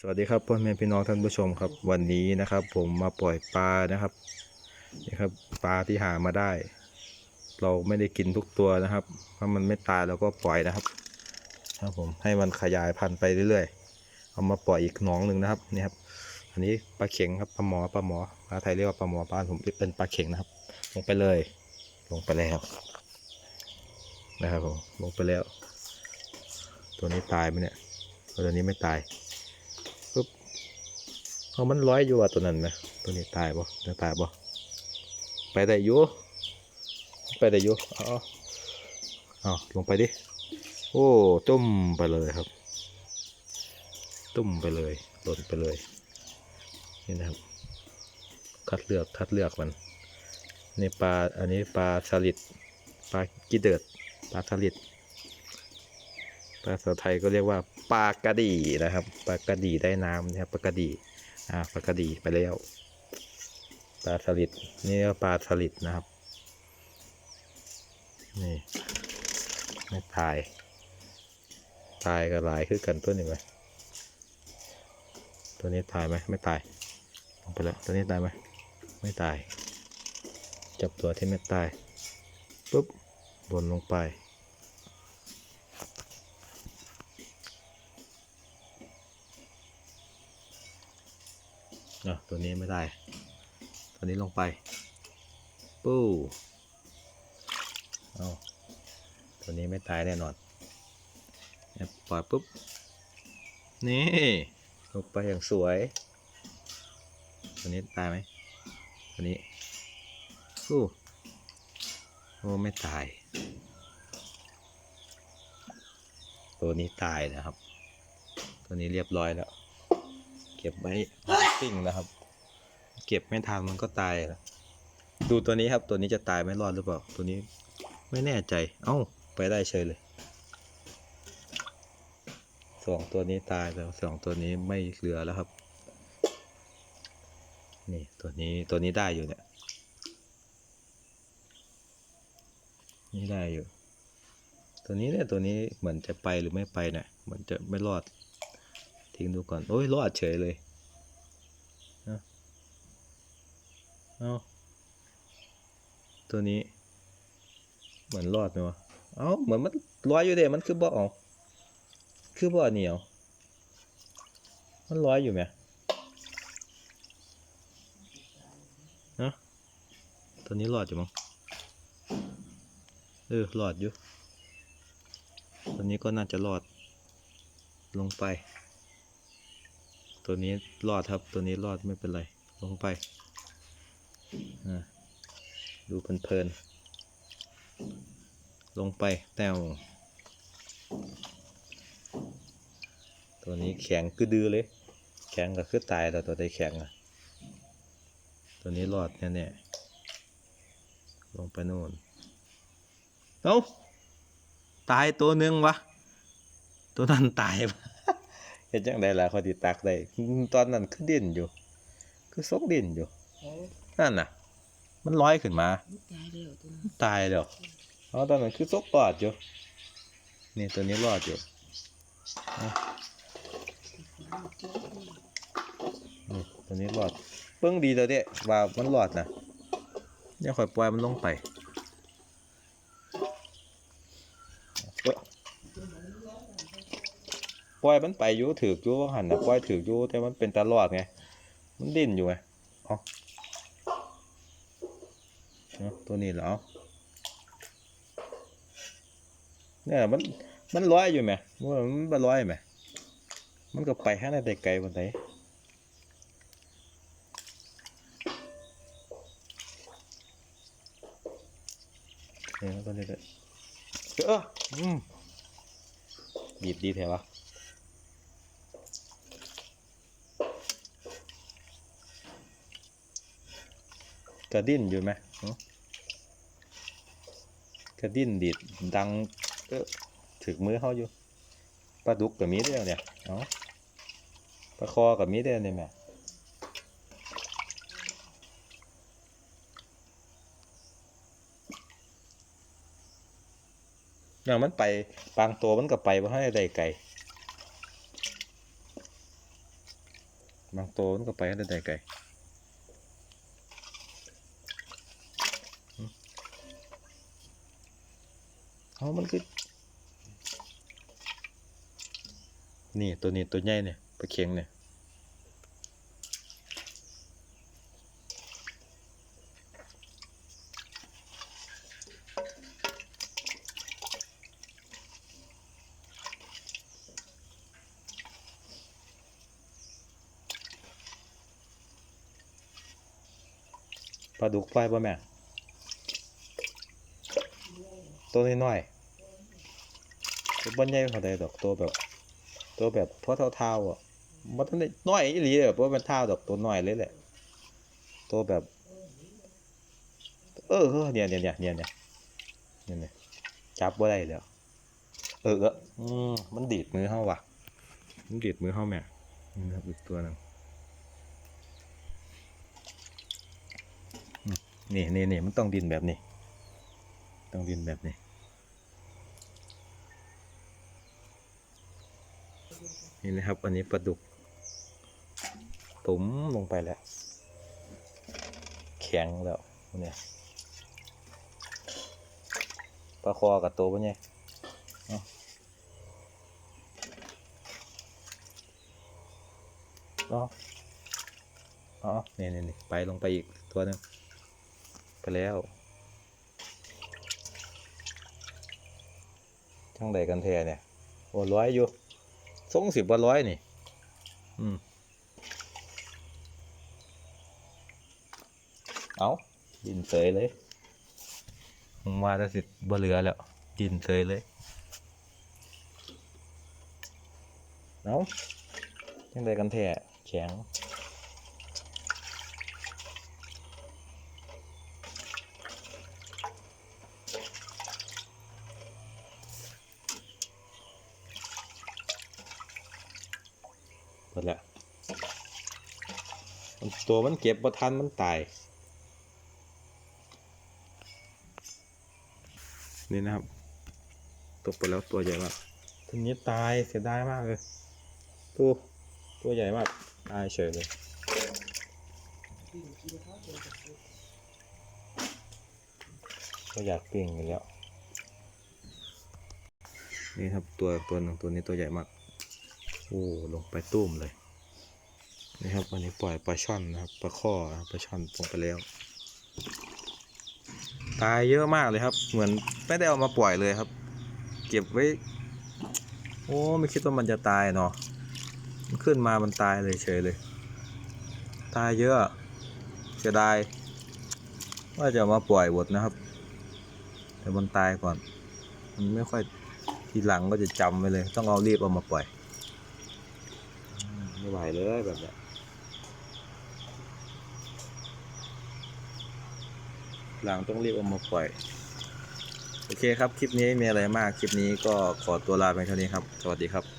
สวัสดีครับพ่อแม่พี่น้องท่านผู้ชมครับวันนี้นะครับ ผมมาปล่อยปลานะครับนี่ครับปลาที่หามาได้ เราไม่ได้กินทุกตัวนะครับถ้ามันไม่ตายเราก็ปล่อยนะครับครับผมให้มันขยายพันธุ์ไปเรื่อยๆเอามาปล่อยอีกหนองหนึ่งนะครับนี่ครับอันนี้ปลาเข็งครับปลาหมอปลาหมอปลาไทยเรียกว่าปลาหมอบ้าผมเป็นปลาเข็งนะครับ ลงไปเลย ลงไปแล้วนะครับผมลงไปแล้ว ตัวนี้ตายไหมเนี่ยตัวนี้ไม่ตาย เอามันร้อยอยู่อะตัวนั้นไหมตัวนี้ตายบ่จะตายบ่ไปได้อยู่ไปได้อยู่เอ๋อาเอาลงไปดิโอ้ตุ่มไปเลยครับ ตุ่มไปเลยหล่นไปเลยนี่นะครับ คัดเลือกคัดเลือกมันนี่ปลาอันนี้ปลาสลิดปลากิเดิดปลาสลิดภาษาไทยก็เรียกว่าปลากระดีนะครับปลากระดีได้น้ำนะครับปลากระดี อ่าปลากระดีไปแล้ว ปลาสลิดนี่ก็ปลาสลิดนะครับ นี่ไม่ตาย ตายกับหลายคือกันตัวนี้ไหมตัวนี้ตายไหมไม่ตายลงไปแล้วตัวนี้ตายไหมไม่ตาย จับตัวที่ไม่ตายปุ๊บบนลงไป นะตัวนี้ไม่ได้ ตัวนี้ลงไป ปู้เอาตัวนี้ไม่ตายแน่นอนปล่อยปุ๊บ นี่ ลงไปอย่างสวย ตัวนี้ตายไหมตัวนี้ปู้โอ้ไม่ตาย ตัวนี้ตายนะครับ ตัวนี้เรียบร้อยแล้ว ก็บไว้ปิ้งนะครับ เก็บไม่ทันมันก็ตายดูตัวนี้ครับตัวนี้จะตายไม่รอดหรือเปล่าตัวนี้ไม่แน่ใจ เอ้าไปได้เฉยเลยสองตัวนี้ตายแล้วสองตัวนี้ไม่เหลือแล้วครับ นี่ตัวนี้ตัวนี้ได้อยู่เนี่ยนี่ได้อยู่ ตัวนี้เนี่ยตัวนี้เหมือนจะไปหรือไม่ไปเนี่ยเหมือนจะไม่รอด ทิ้งดูก่อน โอ้ยรอดเฉยเลยเอาเอาตัวนี้ เหมือนรอดไหมวะ เอ้า เหมือนมันลอยอยู่เด้มันคือบ่ออคือบ่อเหนียว มันลอยอยู่ไหมนะตัวนี้รอดอยู่มั้ง เออรอดอยู่ ตัวนี้ก็น่าจะรอดลงไป ตัวนี้รอดครับตัวนี้รอดไม่เป็นไร ลงไปดูเพลินๆลงไปแต้วตัวนี้แข็งคือดื้อเลย แข็งก็คือตายแล้วตัวใดแข็งอะตัวนี้รอดแน่ๆลงไปโน่นเอ้าตายตัวหนึ่งวะ ตัวนั้นตายปะ เห็นจังไดล่ะเขาติตักได้ตอนนั้นคือเด่นอยู่ คือซกเด่นอยู่นั่นน่ะ มันลอยขึ้นมา ตายแล้วตัวนั้นตายแล้วเอาตอนนั้นคือซกรอดอยู่ นี่ตัวนี้รอดอยู่เอนี่ตัวนี้รอดเพิ่งดีตัวเนี้ยว่ามันรอดนะอย่าค่อยปล่อยมันลงไปเอ้อ ปล่อยมันไปอยู่ถือกอยู่หันนะปล่อยถือกอยู่แต่มันเป็นตลอดไง มันดิ้นอยู่ไงเอาเอตัวนี้เหรอเนี่ยมันมันลอยอยู่ไหมมันมันลอยไหมมันก็ไปให้ได้ไกลวันไหนเนี่ยมันก็เลยเลยเอออืมบีบดีแถวะ กระดิ้นอยู่ไหมกระดิ้นดีดดังเออถึกมือเขาอยู่ปลาดุกกับมีเดียวเนี่ยเอาปลาคอกับมีเดียวเนี่ยแม่อย่างมันไปบางตัวมันก็ไปเพราะให้ได้ไกลบางโตมันก็ไปได้ได้ไก่ลอืม เอามันคือนี่ตัวนี้ตัวใหญ่เนี่ยปลาเค็งเนี่ยปลาดุกไฟป่แม่ ตัวน้อยๆตัวบนใหญ่เขาได้ดอกตัวแบบ ตัวแบบพอเท่าๆอะมันต้องได้น้อยอีหลีเลยเพราะมันเท่าดอกตัวน้อยเลยแหละ ตัวแบบ เออเนี่ยเนี่ยเนี่ยเนี่ยเนี่ยเนี่ยนจับบ่ได้แล้วเออเออมันดีดมือเฮาว่ะ มันดีดมือเฮาแม่นี่ครับอีกตัวหนึ่งนี่นี่นี่มันต้องดินแบบนี้ ต้องดินแบบนี้ นี่นะครับอันนี้ปลาดุก ตุ๋มลงไปแล้ว แข็งแล้วเนี่ยปลาคอกับตัวปะเนี่ยอาเอเอานี่นี่นี่ไปลงไปอีกตัวหนึงไปแล้ว จังใดกันแท้เนี่ยโอ้ร้อยอยู่ สงสิบว่าร้อยนี่ อืม เอาดินเสยเลยมึงมาจะสิบ่เหลือแล้วดินเสยเลยเอาจังไดกันแท้แข็ง หมดแล้วตัวมันเก็บบ่ทันมันตาย นี่นะครับ ตกไปแล้วตัวใหญ่มากทีนี้ตายเสียดายมากเลยตัวตัวใหญ่มากตายเฉยเลยก็อยากปิ้งอยู่แล้ว นี่ครับตัวตัวหนึ่งตัวนี้ตัวใหญ่มาก โอ้ลงไปตุ้มเลยนี่ครับวันนี้ปล่อยปลาช่อนนะครับปลาข้อปลาช่อนลงไปแล้ว ตายเยอะมากเลยครับ เหมือนไม่ได้เอามาปล่อยเลยครับ เก็บไว้ โอ้ไม่คิดว่ามันจะตายเนาะมันขึ้นมามันตายเลยเฉยเลย ตายเยอะเสียดายว่าจะามาปล่อยบดนะครับ แต่มันตายก่อน มันไม่ค่อยทีหลังก็จะจำไว้เลย ต้องเอารีบเอามาปล่อย ไม่ไหวเลยแบบนี้หลังต้องรีบเอามาปล่อย โอเคครับ คลิปนี้มีอะไรมาก คลิปนี้ก็ขอตัวลาไปเท่านี้ครับ สวัสดีครับ